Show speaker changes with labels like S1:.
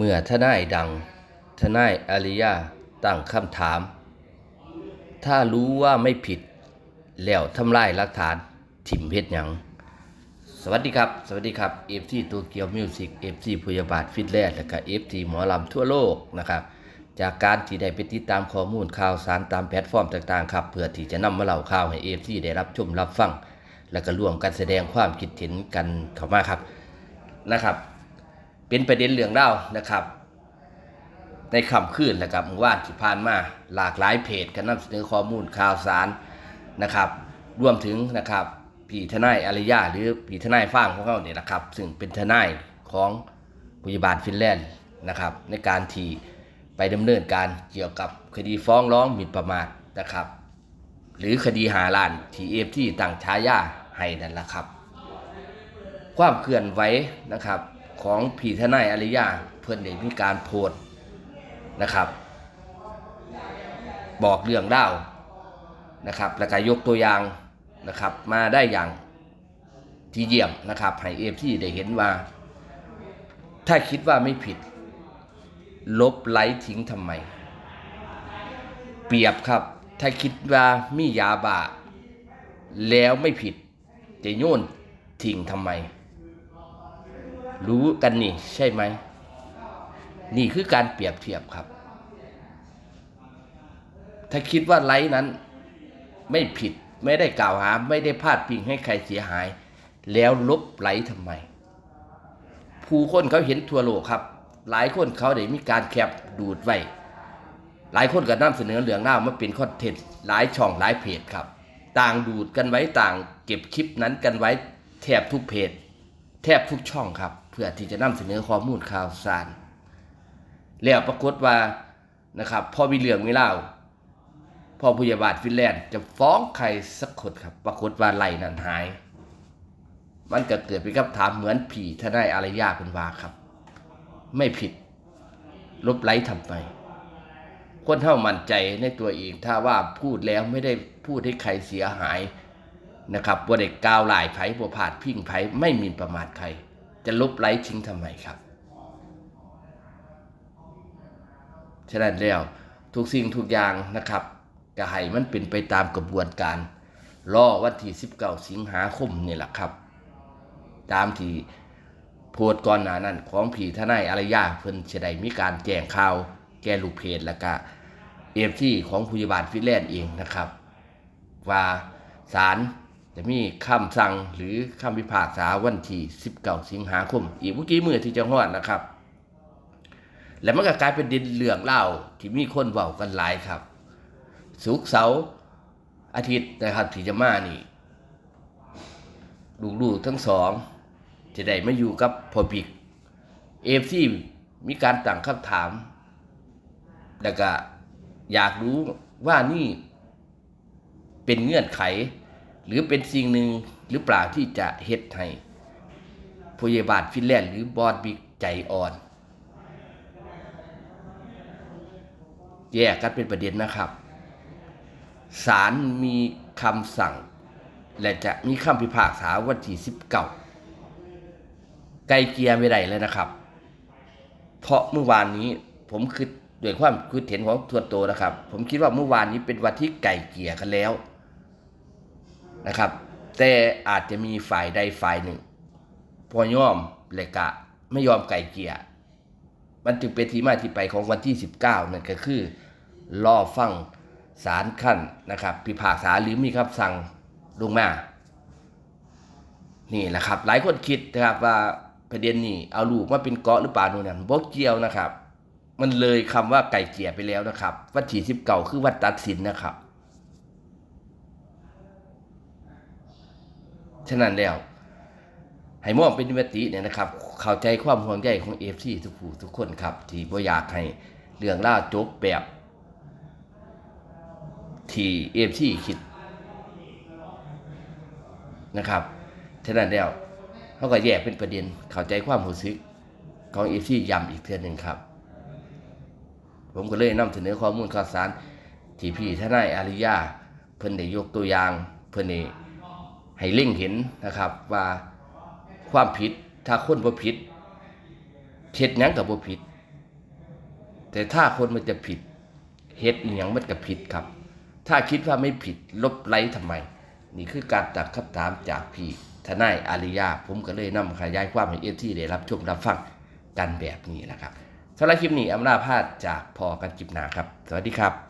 S1: เมื่อทนายดัง ทนายอาริยาตั้งคำถาม ถ้ารู้ว่าไม่ผิด แล้วทำลายหลักฐานถิ่มเพชรหยังสวัสดีครับ สวัสดีครับ FT ตัวเกียวมิวสิก FT พยาบาทฟิตแลนด์และก็ FT หมอลำทั่วโลกนะครับ จากการที่ได้ไปติดตามข้อมูลข่าวสารตามแพลตฟอร์มต่างๆครับ เพื่อที่จะนำมาเล่าข่าวให้ FT ได้รับชมรับฟัง และก็ร่วมกันแสดงความคิดเห็นกันเข้ามาครับนะครับ เป็นประเด็นเรื่องเล่านะครับ ในคำคืนและกับเมื่อวานที่ผ่านมาหลากหลายเพจกันนำเสนอข้อมูลข่าวสารนะครับรวมถึงนะครับพี่ทนายอารยาหรือพี่ทนายฟ้างของเขาเนี่ยนะครับ ซึ่งเป็นทนายของพยาบาลฟินแลนด์นะครับ ในการที่ไปดำเนินการเกี่ยวกับคดีฟ้องร้องหมิ่นประมาทนะครับ หรือคดีหาลานทีเอฟที่ตั้งฉายาให้นั่นแหละครับ ความเคลื่อนไหวนะครับ ของผีทนายอริยา เพื่อนได้มีการโพสนะครับ บอกเรื่องเล่านะครับแล้วก็ยกตัวอย่างนะครับ มาได้อย่างที่เยี่ยมนะครับให้เอฟที่ได้เห็นว่า ถ้าคิดว่าไม่ผิด ลบไลค์ทิ้งทำไม เปรียบครับ ถ้าคิดว่ามียาบาแล้วไม่ผิด จะโยนทิ้งทำไม รู้กันนี่ใช่ไหม นี่คือการเปรียบเทียบครับ ถ้าคิดว่าไลฟ์นั้นไม่ผิดไม่ได้กล่าวหา ไม่ได้พาดพิงให้ใครเสียหาย แล้วลบไลฟ์ทำไม ผู้คนเขาเห็นทั่วโลกครับ หลายคนเขาได้มีการแคปดูดไว้หลายคนก็นำเสนอเรื่องเล่ามาเป็นคอนเทนต์หลายช่องหลายเพจครับ ต่างดูดกันไว้ต่างเก็บคลิปนั้นกันไว้แทบทุกเพจ แทบทุกช่องครับ พื่อที่จะนำเสนอข้อมูลข่าวสาร แล้วปรากฏว่านะครับพอมีเรื่องมีเล่าวพอผู้ใหญ่บาทฟินแลนด์จะฟ้องใครสักคนครับ ปรากฏว่าไหลนั้นหาย มันก็เกิดเป็นคำถามเหมือนผีทนายอารยาเป็นว่าครับ ไม่ผิด ลบไลค์ทำไมคนเท่ามั่นใจในตัวเอง ถ้าว่าพูดแล้วไม่ได้พูดให้ใครเสียหายนะครับบ่ได้กล่าวหลายไผบ่พาดพิงไผ่ไม่มีประมาทใคร จะลบไลค์ทิ้งทำไมครับ ฉะนั้นแล้วทุกสิ่งทุกอย่างนะครับก็ให้มันเป็นไปตามกระบวนการรอวันที่19 สิงหาคมนี่แหละครับ ตามที่โพสต์ก่อนหน้านั้น ของผีทนายอารยาเพิ่นจะได้มีการแจ้งข่าว แก่ลูกเพจแล้วก็เอฟที่ของผู้ใหญ่บ้านฟิแลนด์เองนะครับ ว่าศาล จะมีคำสั่งหรือคำพิพากษาวันที่19 สิงหาคม อีกเมื่อกี้มือที่จะฮอดนะครับ แล้วมันก็กลายเป็นดินเหลืองเล่าที่มีคนเว้ากันหลายครับสุกเสาร์อาทิตย์นะครับที่จะมานี่ลูกๆทั้งสอง จะได้มาอยู่กับพอบิกเอฟซีมีการตั้งคำถาม แล้วก็อยากรู้ว่านี่เป็นเงื่อนไข หรือเป็นสิ่งหนึ่งหรือเปล่าที่จะเฮ็ดให้พยาบาลฟินแลนด์หรือบอดบิ๊กใจอ่อน แยกกันเป็นประเด็นนะครับศาลมีคำสั่ง และจะมีคำพิพากษาวันที่สิบเก้าไกลเกียร์ไม่ได้เลยนะครับ เพราะเมื่อวานนี้ผมคือด้วยความคือเห็นของทัวโตวนะครับ ผมคิดว่าเมื่อวานนี้เป็นวันที่ไก่เกียกันแล้ว นะครับ แต่อาจจะมีฝ่ายใดฝ่ายหนึ่ง พอยอมและกะไม่ยอมไก่เกียมันจึงเป็นที่มาที่ไปของวันที่ 19 นั่นก็คือรอฟังศาลขั้นนะครับ พิพากษาหรือมีคำสั่งลงมา นี่แหละครับ หลายคนคิดนะครับว่าประเด็นนี้เอาลูกมาเป็นเกาะหรือเปล่าโน่นนั่นบ่เกี่ยวนะครับ มันเลยคำว่าไก่เกี่ยไปแล้วนะครับ วันที่สิบเก่าคือวันตัดสินนะครับ ฉะนั้นแล้วให้มองเป็นวิติเนี่ยนะครับ เข้าใจความห่วงใยของเอฟซีทุกผู้ทุกคนครับ ที่บ่อยากให้เรื่องล่าจบแบบที่เอฟซีคิดนะครับ ฉะนั้นแล้วเขาก็แยกเป็นประเด็น เข้าใจความรู้สึกของเอฟซีย้ำอีกเทื่อหนึ่งครับ ผมก็เลยนำเสนอข้อมูลข่าวสารที่พี่ทนายอาริยา เพิ่นได้ยกตัวอย่าง เพิ่นได้ ให้เล่งเห็นนะครับว่าความผิดถ้าคนบ่ผิดเท็ดหยังกับบ่ผิด แต่ถ้าคนมันจะผิดเฮ็ดอีหยังมันก็ผิดครับ ถ้าคิดว่าไม่ผิดลบไล้ทำไม นี่คือการตักคำถามจากพี่ทนายอาริยา ผมก็เลยนำขยายความให้เอที่ได้รับชมรับฟังกันแบบนี้นะครับสำหรับคลิปนี้อำลาพาดจากพอกันจิบหนาครับ สวัสดีครับ